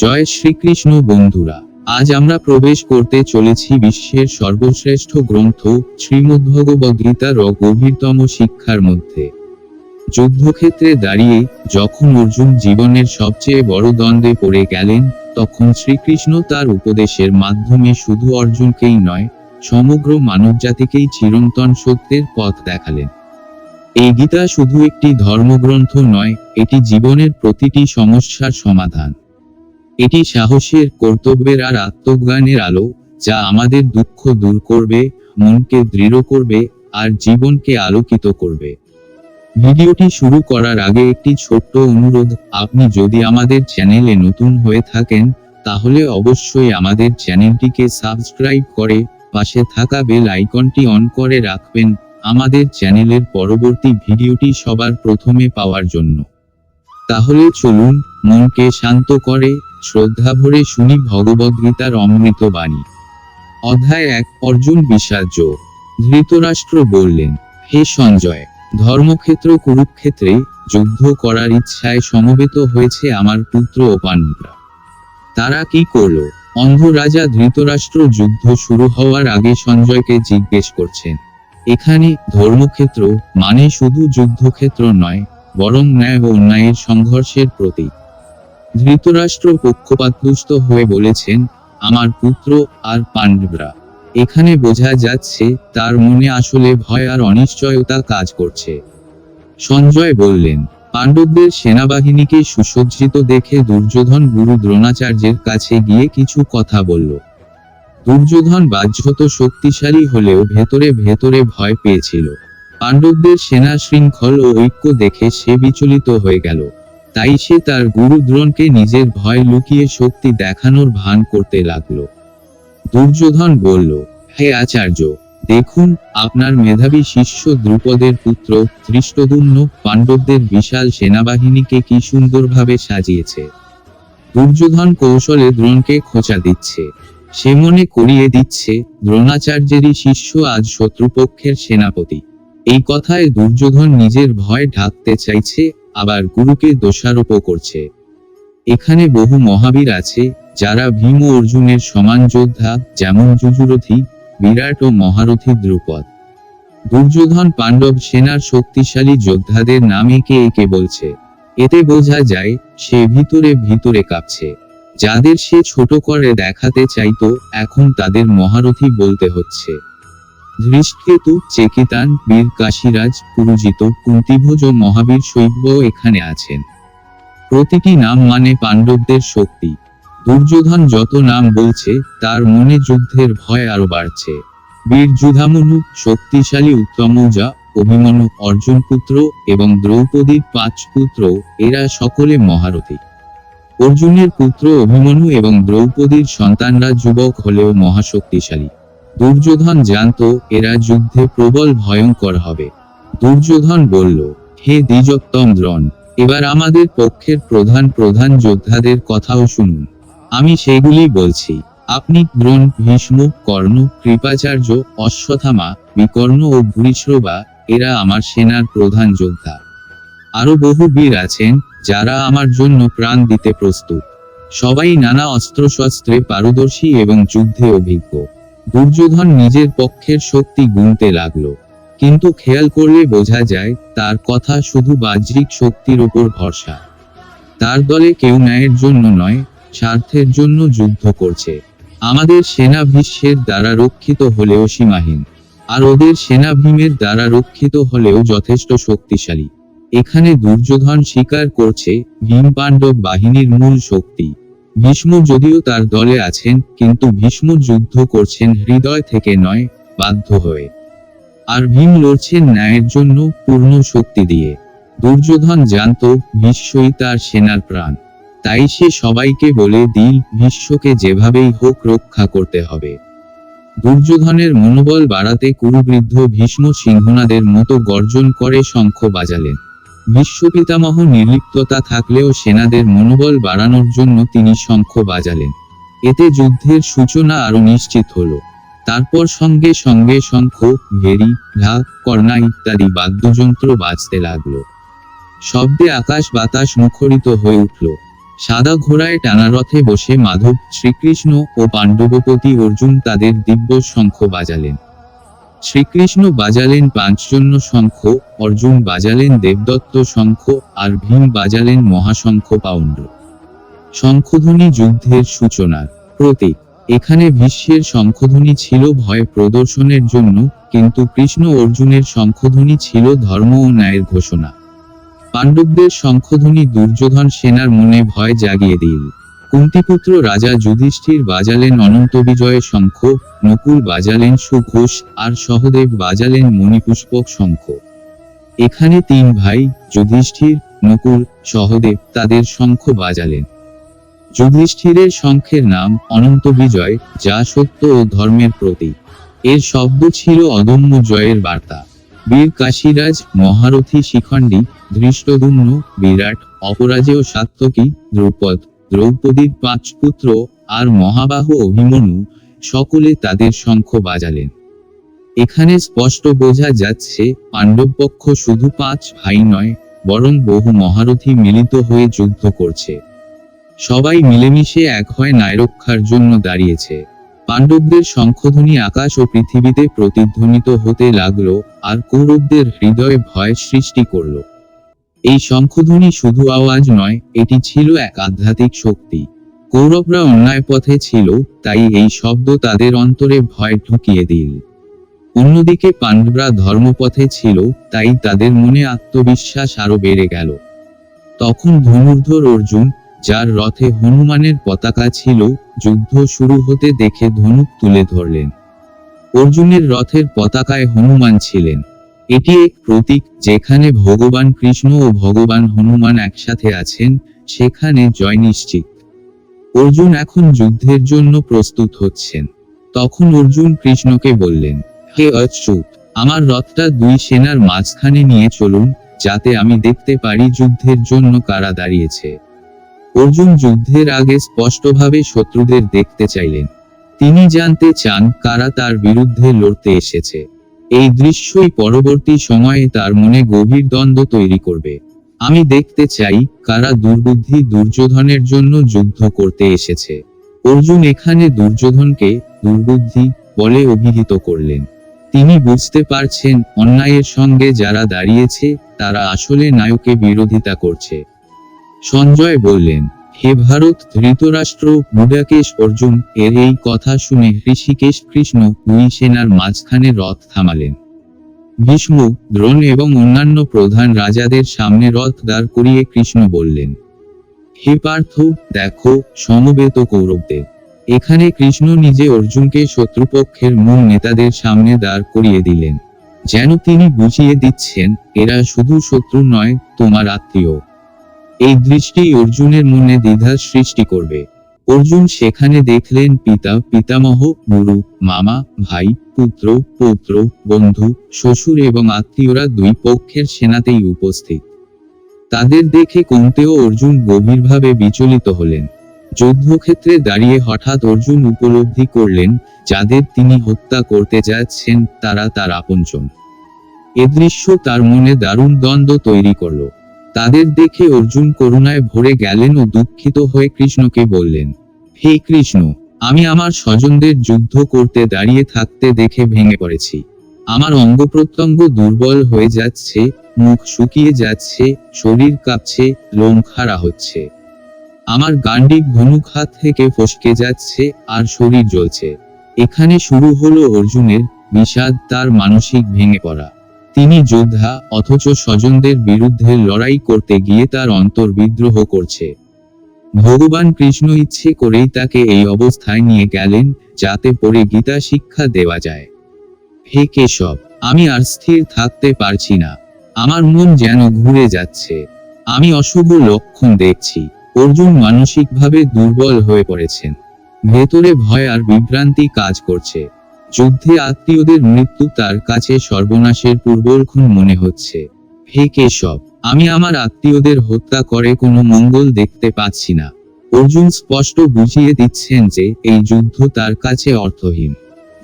জয় শ্রীকৃষ্ণ বন্ধুরা। আজ আমরা প্রবেশ করতে চলেছি বিশ্বের সর্বশ্রেষ্ঠ গ্রন্থ শ্রীমদ্ভগবদ্গীতার গভীরতম শিক্ষার মধ্যে। যুদ্ধক্ষেত্রে দাঁড়িয়ে যখন অর্জুন জীবনের সবচেয়ে বড় দ্বন্দ্বে পড়ে গেলেন, তখন শ্রীকৃষ্ণ তার উপদেশের মাধ্যমে শুধু অর্জুনকেই নয়, সমগ্র মানবজাতিকেই চিরন্তন সত্যের পথ দেখালেন। এই গীতা শুধু একটি ধর্মগ্রন্থ নয়, এটি জীবনের প্রতিটি সমস্যার সমাধান। এটি সাহসের, কর্তব্যের আর আত্মজ্ঞানের আলো, যা আমাদের দুঃখ দূর করবে, মনকে দৃঢ় করবে, আর জীবনকে আলোকিত করবে। ভিডিওটি শুরু করার আগে একটি ছোট্ট অনুরোধ, আপনি যদি আমাদের চ্যানেলে নতুন হয়ে থাকেন, তাহলে অবশ্যই আমাদের চ্যানেলটিকে সাবস্ক্রাইব করে পাশে থাকা বেল আইকনটি অন করে রাখবেন, আমাদের চ্যানেলের পরবর্তী ভিডিওটি সবার প্রথমে পাওয়ার জন্য। তাহলে চলুন, মনকে শান্ত করে শ্রদ্ধা ভরে শুনি ভগবদ্গীতার অমৃত বাণী। অধ্যায় এক, অর্জুন বিশ্বার্য ধৃতরাষ্ট্র বললেন, হে সঞ্জয়, ধর্মক্ষেত্র কুরুক্ষেত্রে যুদ্ধ করার ইচ্ছায় সমবেত হয়েছে আমার পুত্র ও পাণ্ডবরা তারা কি করল? অন্ধ রাজা ধৃতরাষ্ট্র যুদ্ধ শুরু হওয়ার আগে সঞ্জয়কে জিজ্ঞেস করছেন, এখানে ধর্মক্ষেত্র মানে শুধু যুদ্ধক্ষেত্র নয়, বরং ন্যায় ও অন্যায়ের সংঘর্ষের প্রতীক। ধৃতরাষ্ট্র পক্ষপাতদুষ্ট হয়ে বলেছেন, আমার পুত্র আর পাণ্ডবরা। এখানে বোঝা যাচ্ছে, তার মনে আসলে ভয় আর অনিশ্চয়তা কাজ করছে। সঞ্জয় বললেন, পাণ্ডবদের সেনাবাহিনীকে সুসজ্জিত দেখে দুর্যোধন গুরু দ্রোণাচার্যের কাছে গিয়ে কিছু কথা বলল। দুর্যোধন বাহ্যত শক্তিশালী হলেও ভেতরে ভেতরে ভয় পেয়েছিল। পাণ্ডবদের সেনা শৃঙ্খল ও ঐক্য দেখে সে বিচলিত হয়ে গেল। তাই সে তার গুরু দ্রোণকে নিজের ভয় লুকিয়ে শক্তি দেখানোর ভান করতে লাগল। দুর্যোধন বলল, হে আচার্য, দেখুন, আপনার মেধাবী শিষ্য দ্রুপদের পুত্র ধৃষ্টদুম্ন পাণ্ডবদের বিশাল সেনাবাহিনীকে কি সুন্দরভাবে সাজিয়েছে। দুর্যোধন কৌশলে দ্রোণকে খোঁচা দিচ্ছে। সে মনে করিয়ে দিচ্ছে, দ্রোণাচার্যেরই শিষ্য আজ শত্রুপক্ষের সেনাপতি। এই কথায় দুর্যোধন নিজের ভয় ঢাকতে চাইছে আবার গুরুকে দোষারোপ করছে। এখানে বহু মহাবীর আছে, যারা ভীম অর্জুনের সমান যোদ্ধা, যেমন যুযুরথী, বিরাট ও মহারথী দ্রুপদ। দুর্যোধন পাণ্ডব সেনার শক্তিশালী যোদ্ধাদের নাম একে একে বলছে। এতে বোঝা যায়, সে ভিতরে ভিতরে কাঁপছে। যাদের সে ছোট করে দেখাতে চাইতো, এখন তাদের মহারথী বলতে হচ্ছে। ধৃষ্টকেতু, চেকিতান, বীর কাশীরাজ, পুরুজিত, কুন্তিভোজ ও মহাবীর শৈব্য এখানে আছেন। প্রতিটি নাম মানে পাণ্ডবদের শক্তি। দুর্যোধন যত নাম বলছে, তার মনে যুদ্ধের ভয় আরও বাড়ছে। বীর যুধামনু, শক্তিশালী উত্তমৌজা অভিমন্যু অর্জুন পুত্র এবং দ্রৌপদীর পাঁচ পুত্র, এরা সকলে মহারথী। অর্জুনের পুত্র অভিমন্যু এবং দ্রৌপদীর সন্তানরা যুবক হলেও মহাশক্তিশালী। দুর্যোধন জানত, এরা যুদ্ধে প্রবল ভয়ঙ্কর হবে। দুর্যোধন বলল, হে দ্বিজোত্তম দ্রোণ এবার আমাদের পক্ষের প্রধান প্রধান যোদ্ধাদের কথাও শুনুন। আমি সেগুলি বলছি। আপনি দ্রোণ, ভীষ্ম, কর্ণ, কৃপাচার্য অশ্বথামা বিকর্ণ ও ভূরিশ্রবা, এরা আমার সেনার প্রধান যোদ্ধা। আরও বহু বীর আছেন, যারা আমার জন্য প্রাণ দিতে প্রস্তুত। সবাই নানা অস্ত্রশস্ত্রে পারদর্শী এবং যুদ্ধে অভিজ্ঞ। দুর্যোধন নিজের পক্ষের শক্তি গুনতে লাগল। কিন্তু খেয়াল করলে বোঝা যায়, তার কথা শুধু বাহ্যিক শক্তির উপর ভরসা। তার দলে কেউ ন্যায়ের জন্য নয়, স্বার্থের জন্য যুদ্ধ করছে। আমাদের সেনা ভীষ্মের দ্বারা রক্ষিত হলেও সীমাহীন, আর ওদের সেনা ভীমের দ্বারা রক্ষিত হলেও যথেষ্ট শক্তিশালী। এখানে দুর্যোধন স্বীকার করছে, ভীম পাণ্ডব বাহিনীর মূল শক্তি। ভীষ্ম যদিও তার দলে আছেন, কিন্তু ভীষ্ম যুদ্ধ করছেন হৃদয় থেকে নয়, বাধ্য হয়ে। আর ভীম লড়ছেন ন্যায়ের জন্য পূর্ণ শক্তি দিয়ে। দুর্যোধন জানত ভীষ্মই তার সেনার প্রাণ। তাই সে সবাইকে বলে, দিল ভীষ্মকে যেভাবেই হোক রক্ষা করতে হবে। দুর্যোধনের মনোবল বাড়াতে কুরুবৃদ্ধ ভীষ্ম সিংহনাদের মতো গর্জন করে শঙ্খ বাজালেন। বিশ্বপিতামহ নির্লিপ্ততা থাকলেও সেনাদের মনোবল বাড়ানোর জন্য তিনি শঙ্খ বাজালেন। এতে যুদ্ধের সূচনা আরও নিশ্চিত হলো। তারপর সঙ্গে সঙ্গে শঙ্খ ভেরি ঢাক, কর্ণা ইত্যাদি বাদ্যযন্ত্র বাজতে লাগল। শব্দে আকাশ বাতাস মুখরিত হয়ে উঠল। সাদা ঘোড়ায় টানা রথে বসে মাধব শ্রীকৃষ্ণ ও পাণ্ডবপতি অর্জুন তাদের দিব্য শঙ্খ বাজালেন। শ্রীকৃষ্ণ বাজালেন পাঁচজন্য শঙ্খ, অর্জুন বাজালেন দেবদত্ত শঙ্খ, আর ভীম বাজালেন মহাশঙ্খ পাউন্ড। শঙ্খধ্বনি যুদ্ধের সূচনার প্রতীক। এখানে ভীষ্মের শঙ্খধ্বনি ছিল ভয় প্রদর্শনের জন্য, কিন্তু কৃষ্ণ অর্জুনের শঙ্খধ্বনি ছিল ধর্ম ও ন্যায়ের ঘোষণা। পাণ্ডবদের শঙ্খধ্বনি দুর্যোধন সেনার মনে ভয় জাগিয়ে দিল। কুন্তিপুত্র রাজা যুধিষ্ঠির বাজালেন অনন্ত বিজয় শঙ্খ, নকুল বাজালেন সুঘোষ, আর সহদেব বাজালেন মণিপুষ্পক শঙ্খ। এখানে তিন ভাই, যুধিষ্ঠির, নকুল, সহদেব তাদের শঙ্খ বাজালেন। যুধিষ্ঠিরের শঙ্খের নাম অনন্ত বিজয়, যা সত্য ও ধর্মের প্রতীক। এর শব্দ ছিল অদম্য জয়ের বার্তা। বীর কাশীরাজ, মহারথী শিখণ্ডী, ধৃষ্টদুম্ন, বিরাট, অপরাজেয় সাত্তকী, দ্রৌপদ। দ্রৌপদীর পাঁচ পুত্র আর মহাবাহু অভিমন্যু সকলে তাদের শঙ্খ বাজালেন। এখানে স্পষ্ট বোঝা যাচ্ছে, পাণ্ডবপক্ষ শুধু পাঁচ ভাই নয়, বরং বহু মহারথী মিলিত হয়ে যুদ্ধ করছে। সবাই মিলেমিশে এক হয় ন্যায়রক্ষার জন্য দাঁড়িয়েছে। পাণ্ডবদের শঙ্খধ্বনি আকাশ ও পৃথিবীতে প্রতিধ্বনিত হতে লাগল আর কৌরবদের হৃদয়ে ভয় সৃষ্টি করল। এই শঙ্খধ্বনি শুধু আওয়াজ নয়, এটি ছিল এক আধ্যাত্মিক শক্তি। কৌরবরা অন্যায় পথে ছিল, তাই এই শব্দ তাদের অন্তরে ভয় ঢুকিয়ে দিল। অন্যদিকে পাণ্ডবরা ধর্মপথে ছিল, তাই তাদের মনে আত্মবিশ্বাস আরও বেড়ে গেল। তখন ধনুর্ধর অর্জুন, যার রথে হনুমানের পতাকা ছিল, যুদ্ধ শুরু হতে দেখে ধনুক তুলে ধরলেন। অর্জুনের রথের পতাকায় হনুমান ছিলেন। এটি এক প্রতীক যেখানে ভগবান কৃষ্ণ ও ভগবান হনুমান একসাথে আছেন, সেখানে জয় নিশ্চিত। অর্জুন এখন যুদ্ধের জন্য প্রস্তুত হচ্ছেন। তখন অর্জুন কৃষ্ণকে বললেন, হে অচ্যুত, আমার রথটা দুই সেনার মাঝখানে নিয়ে চলুন, যাতে আমি দেখতে পারি যুদ্ধের জন্য কারা দাঁড়িয়েছে। অর্জুন যুদ্ধের আগে স্পষ্টভাবে শত্রুদের দেখতে চাইলেন। তিনি জানতে চান কারা তার বিরুদ্ধে লড়তে এসেছে। এই দৃশ্যই পরবর্তী সময়ে তার মনে গভীর দ্বন্দ্ব তৈরি করবে। আমি দেখতে চাই কারা দুর্বুদ্ধি দুর্যোধনের জন্য যুদ্ধ করতে এসেছে। অর্জুন এখানে দুর্যোধনকে দুর্বুদ্ধি বলে অভিহিত করলেন। তিনি বুঝতে পারছেন অন্যায়ের সঙ্গে যারা দাঁড়িয়েছে, তারা আসলে নায়কে বিরোধিতা করছে। সঞ্জয় বললেন হে ভারত, ধৃতরাষ্ট্র বুডাকেশ অর্জুন, এর এই কথা শুনে ঋষিকেশ কৃষ্ণ দুই সেনার মাঝখানে রথ থামালেন। ভীষ্ম, দ্রোণ এবং অন্যান্য প্রধান রাজাদের সামনে রথ দাঁড় করিয়ে কৃষ্ণ বললেন, হে পার্থ, দেখো, সমবেত কৌরবদের, এখানে কৃষ্ণ নিজে অর্জুনকে শত্রুপক্ষের মূল নেতাদের সামনে দাঁড় করিয়ে দিলেন। যেন তিনি বুঝিয়ে দিচ্ছেন, এরা শুধু শত্রু নয়, তোমার আত্মীয়। এই দৃষ্টি অর্জুনের মনে দ্বিধার সৃষ্টি করবে। অর্জুন সেখানে দেখলেন পিতা, পিতামহ, গুরু, মামা, ভাই, পুত্র, পৌত্র, বন্ধু, শ্বশুর এবং আত্মীয়রা দুই পক্ষের সেনাতেই উপস্থিত। তাদের দেখে কমতেও অর্জুন গভীরভাবে বিচলিত হলেন। যুদ্ধক্ষেত্রে দাঁড়িয়ে হঠাৎ অর্জুন উপলব্ধি করলেন, যাদের তিনি হত্যা করতে যাচ্ছেন, তারা তার আপনজন। এ দৃশ্য তার মনে দারুণ দ্বন্দ্ব তৈরি করল। তাদের দেখে অর্জুন করুণায় ভরে গেলেন ও দুঃখিত হয়ে কৃষ্ণকে বললেন, হে কৃষ্ণ, আমি আমার স্বজনদের যুদ্ধ করতে দাঁড়িয়ে থাকতে দেখে ভেঙে পড়েছি। আমার অঙ্গ প্রত্যঙ্গ দুর্বল হয়ে যাচ্ছে, মুখ শুকিয়ে যাচ্ছে, শরীর কাঁপছে, লোম খাড়া হচ্ছে। আমার গান্ডিক ধনুক হাত থেকে ফসকে যাচ্ছে আর শরীর জ্বলছে। এখানে শুরু হলো অর্জুনের বিষাদ, তার মানসিক ভেঙে পড়া। তিনি যোদ্ধা অথচ স্বজনদের বিরুদ্ধে লড়াই করতে গিয়ে তার অন্তর বিদ্রোহ করছে। ভগবান কৃষ্ণ ইচ্ছে করেই তাকে এই অবস্থায় নিয়ে গেলেন, যাতে পরে গীতা শিক্ষা দেওয়া যায়। হে কেশব, আমি আর স্থির থাকতে পারছি না। আমার মন যেন ঘুরে যাচ্ছে। আমি অশুভ লক্ষণ দেখছি। অর্জুন মানসিকভাবে দুর্বল হয়ে পড়েছেন। ভেতরে ভয় আর বিভ্রান্তি কাজ করছে। যুদ্ধে আত্মীয়দের মৃত্যু তার কাছে সর্বনাশের পূর্বলক্ষণ মনে হচ্ছে। হে কেশব, আমি আমার আত্মীয়দের হত্যা করে কোনো মঙ্গল দেখতে পাচ্ছি না। অর্জুন স্পষ্ট বুঝিয়ে দিচ্ছেন যে এই যুদ্ধ তার কাছে অর্থহীন।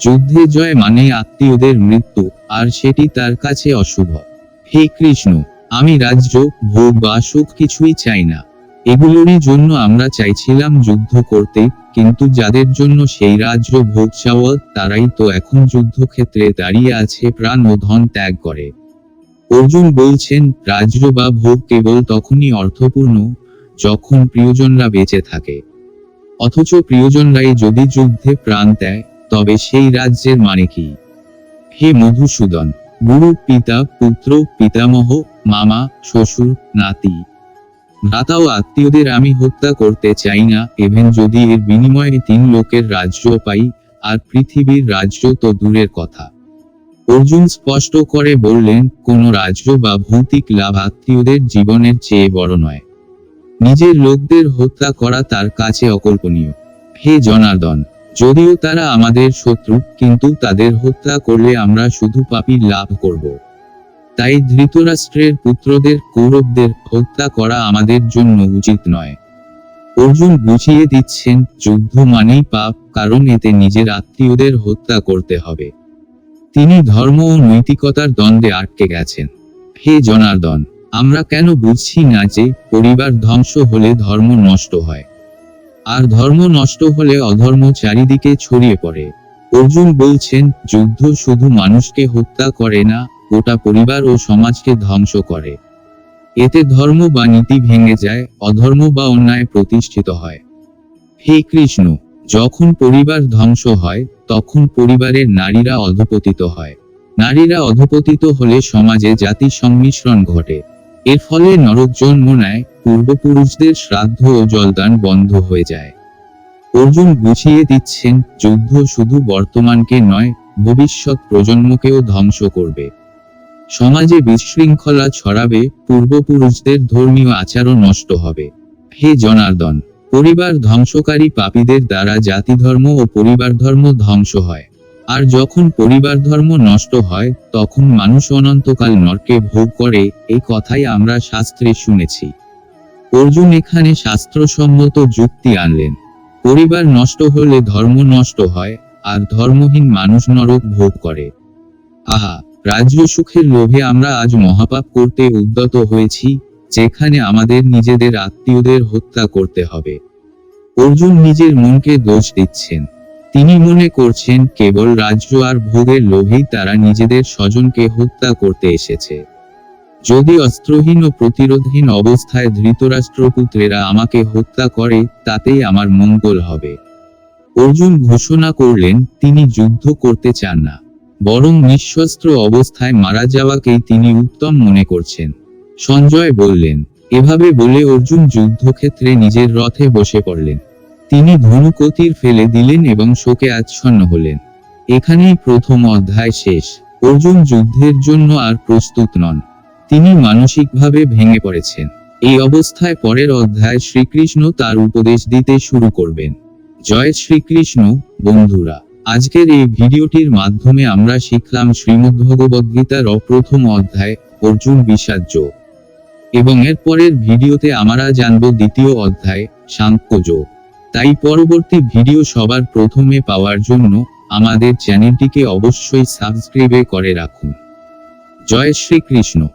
যুদ্ধে জয় মানে আত্মীয়দের মৃত্যু, আর সেটি তার কাছে অশুভ। হে কৃষ্ণ, আমি রাজ্য, ভোগ বা সুখ কিছুই চাই না। এগুলোরই জন্য আমরা চাইছিলাম যুদ্ধ করতে কিন্তু যাদের জন্য সেই রাজ্য ভোগ চাওয়া, তারাই তো এখন যুদ্ধক্ষেত্রে দাঁড়িয়ে আছে, প্রাণ ও ধন ত্যাগ করে। অর্জুন বলছেন, রাজ্য বা ভোগ কেবল তখনই অর্থপূর্ণ, যখন প্রিয়জনরা বেঁচে থাকে। অথচ প্রিয়জনরাই যদি যুদ্ধে প্রাণ দেয়, তবে সেই রাজ্যের মানে কি? হে মধুসূদন, গুরু, পিতা, পুত্র, পিতামহ, মামা, শ্বশুর, নাতি ভ্রাতা ও আত্মীয়দের আমি হত্যা করতে চাই না। এভেন যদি এর বিনিময়ে তিন লোকের রাজ্য পাই, আর পৃথিবীর রাজ্য তো দূরের কথা। অর্জুন স্পষ্ট করে বললেন, কোন রাজ্য বা ভৌতিক লাভ আত্মীয়দের জীবনের চেয়ে বড় নয়। নিজের লোকদের হত্যা করা তার কাছে অকল্পনীয়। হে জনার্দন, যদিও তারা আমাদের শত্রু, কিন্তু তাদের হত্যা করলে আমরা শুধু পাপীর লাভ করব। তাই ধৃতরাষ্ট্রের পুত্রদের, কৌরবদের হত্যা করা আমাদের জন্য উচিত নয়। অর্জুন বুঝিয়ে দিচ্ছেন, যুদ্ধ মানেই পাপ, কারণ এতে নিজের আত্মীয়দের হত্যা করতে হবে। তিনি ধর্ম ও নৈতিকতার দ্বন্দ্বে আটকে গেছেন। হে জনার্দন, আমরা কেন বুঝছি না যে পরিবার ধ্বংস হলে ধর্ম নষ্ট হয়? আর ধর্ম নষ্ট হলে অধর্ম চারিদিকে ছড়িয়ে পড়ে। অর্জুন বলছেন, যুদ্ধ শুধু মানুষকে হত্যা করে না গোটা পরিবার ও সমাজকে ধ্বংস করে। এতে ধর্ম বা নীতি ভেঙে যায়, অধর্ম বা অন্যায় প্রতিষ্ঠিত হয়। হে কৃষ্ণ, যখন পরিবার ধ্বংস হয়, তখন পরিবারের নারীরা অধপতিত হয়। নারীরা অধপতিত হলে সমাজে জাতি সংমিশ্রণ ঘটে। এর ফলে নরক জন্ম নেয়, পূর্বপুরুষদের শ্রাদ্ধ ও জলদান বন্ধ হয়ে যায়। অর্জুন বুঝিয়ে দিচ্ছেন, যুদ্ধ শুধু বর্তমানকে নয়, ভবিষ্যৎ প্রজন্মকেও ধ্বংস করবে। সমাজে বিশৃঙ্খলা ছড়াবে, পূর্বপুরুষদের ধর্মীয় আচারও নষ্ট হবে। হে জনার্দন, পরিবার ধ্বংসকারী পাপীদের দ্বারা জাতি ধর্ম ও পরিবার ধর্ম ধ্বংস হয়। আর যখন পরিবার ধর্ম নষ্ট হয়, তখন মানুষ অনন্তকাল নরকে ভোগ করে, এই কথাই আমরা শাস্ত্রে শুনেছি। অর্জুন এখানে শাস্ত্রসম্মত যুক্তি আনলেন। পরিবার নষ্ট হলে ধর্ম নষ্ট হয়, আর ধর্মহীন মানুষ নরক ভোগ করে। আহা রাজ্য সুখের লোভে আমরা আজ মহাপাপ করতে উদ্যত হয়েছি, যেখানে আমাদের নিজেদের আত্মীয়দের হত্যা করতে হবে। অর্জুন নিজের মনকে দোষ দিচ্ছেন। তিনি মনে করছেন, কেবল রাজ্য আর ভোগের লোভেই তারা নিজেদের স্বজনকে হত্যা করতে এসেছে। যদি অস্ত্রহীন ও প্রতিরোধহীন অবস্থায় ধৃতরাষ্ট্রপুত্রেরা আমাকে হত্যা করে, তাতেই আমার মঙ্গল হবে। অর্জুন ঘোষণা করলেন, তিনি যুদ্ধ করতে চান না। বরং নিঃশস্ত্র অবস্থায় মারা যাওয়াকেই তিনি উত্তম মনে করছেন। সঞ্জয় বললেন, এভাবে বলে অর্জুন যুদ্ধক্ষেত্রে নিজের রথে বসে পড়লেন। তিনি ধনুকতির ফেলে দিলেন এবং শোকে আচ্ছন্ন হলেন। এখানেই প্রথম অধ্যায় শেষ। অর্জুন যুদ্ধের জন্য আর প্রস্তুত নন। তিনি মানসিকভাবে ভেঙে পড়েছেন। এই অবস্থায় পরের অধ্যায় শ্রীকৃষ্ণ তার উপদেশ দিতে শুরু করবেন। জয় শ্রীকৃষ্ণ, বন্ধুরা। আজকের এই ভিডিওটির মাধ্যমে আমরা শিখলাম শ্রীমদ্ভগবদ্গীতার অপ্রথম অধ্যায়, অর্জুন বিষাজ্য। এবং এর পরের ভিডিওতে আমরা জানব দ্বিতীয় অধ্যায় সাংখ্যযোগ তাই পরবর্তী ভিডিও সবার প্রথমে পাওয়ার জন্য আমাদের চ্যানেলটিকে অবশ্যই সাবস্ক্রাইবে করে রাখুন। জয় শ্রীকৃষ্ণ।